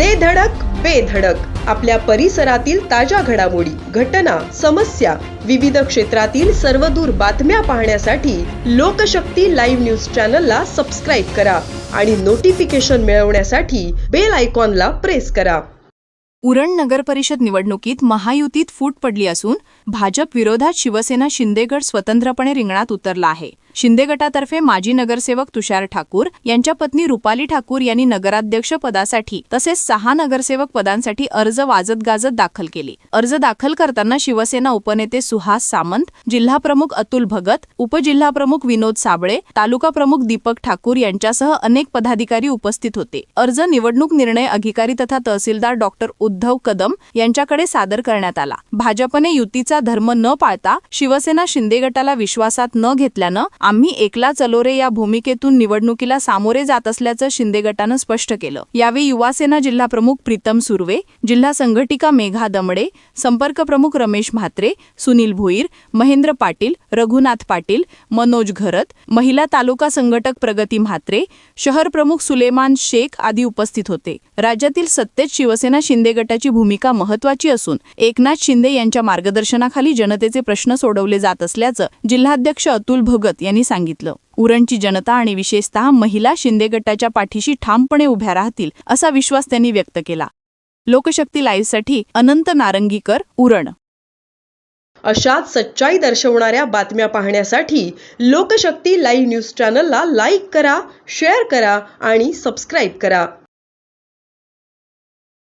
दे धडक बेधडक आपल्या परिसरातील ताज्या घडामोडी घटना समस्या विविध क्षेत्रातील सर्वदूर बातम्या पाहण्यासाठी लोकशक्ती लाईव्ह न्यूज चॅनलला सबस्क्राईब करा आणि नोटिफिकेशन मिळवण्यासाठी बेल आयकॉनला प्रेस करा. उरण नगर परिषद निवडणुकीत महायुतीत फूट पडली असून भाजप विरोधात शिवसेना शिंदेगड स्वतंत्रपणे रिंगणात उतरला आहे. शिंदे गटातर्फे माजी नगरसेवक तुषार ठाकूर यांच्या पत्नी रुपाली ठाकूर यांनी नगराध्यक्ष पदासाठी तसेच सहा नगरसेवक पदांसाठी अर्ज वाजत गाजत दाखल केले. अर्ज दाखल करताना शिवसेना उपनेते सुहास सामंत जिल्हाप्रमुख अतुल भगत उपजिल्हाप्रमुख विनोद साबळे तालुका प्रमुख दीपक ठाकूर यांच्यासह अनेक पदाधिकारी उपस्थित होते. अर्ज निवडणूक निर्णय अधिकारी तथा तहसीलदार डॉक्टर उद्धव कदम यांच्याकडे सादर करण्यात आला. भाजपने युतीचा धर्म न पाळता शिवसेना शिंदे गटाला विश्वासात न घेतल्यानं आम्ही एकला चलोरे या भूमिकेतून निवडणुकीला सामोरे जात असल्याचं शिंदे गटानं स्पष्ट केलं. यावेळी युवासेना जिल्हा प्रमुख प्रीतम सुर्वे जिल्हा संघटिका मेघा दमडे संपर्क प्रमुख रमेश म्हात्रे सुनील भोईर महेंद्र पाटील रघुनाथ पाटील मनोज घरत महिला तालुका संघटक प्रगती म्हात्रे शहर प्रमुख सुलेमान शेख आदी उपस्थित होते. राज्यातील सत्तेत शिवसेना शिंदे गटाची भूमिका महत्वाची असून एकनाथ शिंदे यांच्या मार्गदर्शनाखाली जनतेचे प्रश्न सोडवले जात असल्याचं जिल्हाध्यक्ष अतुल भगत यांनी सांगितलं उरणची जनता आणि विशेषतः महिला शिंदे गटाच्या पाठीशी ठामपणे उभ्या राहतील असा विश्वास त्यांनी व्यक्त केला. लोकशक्ती लाईव्हसाठी अनंत नारंगीकर उरण. अशाच सच्चाई दर्शवणाऱ्या बातम्या पाहण्यासाठी लोकशक्ती लाईव्ह न्यूज चॅनलला लाईक करा शेअर करा आणि सबस्क्राईब करा.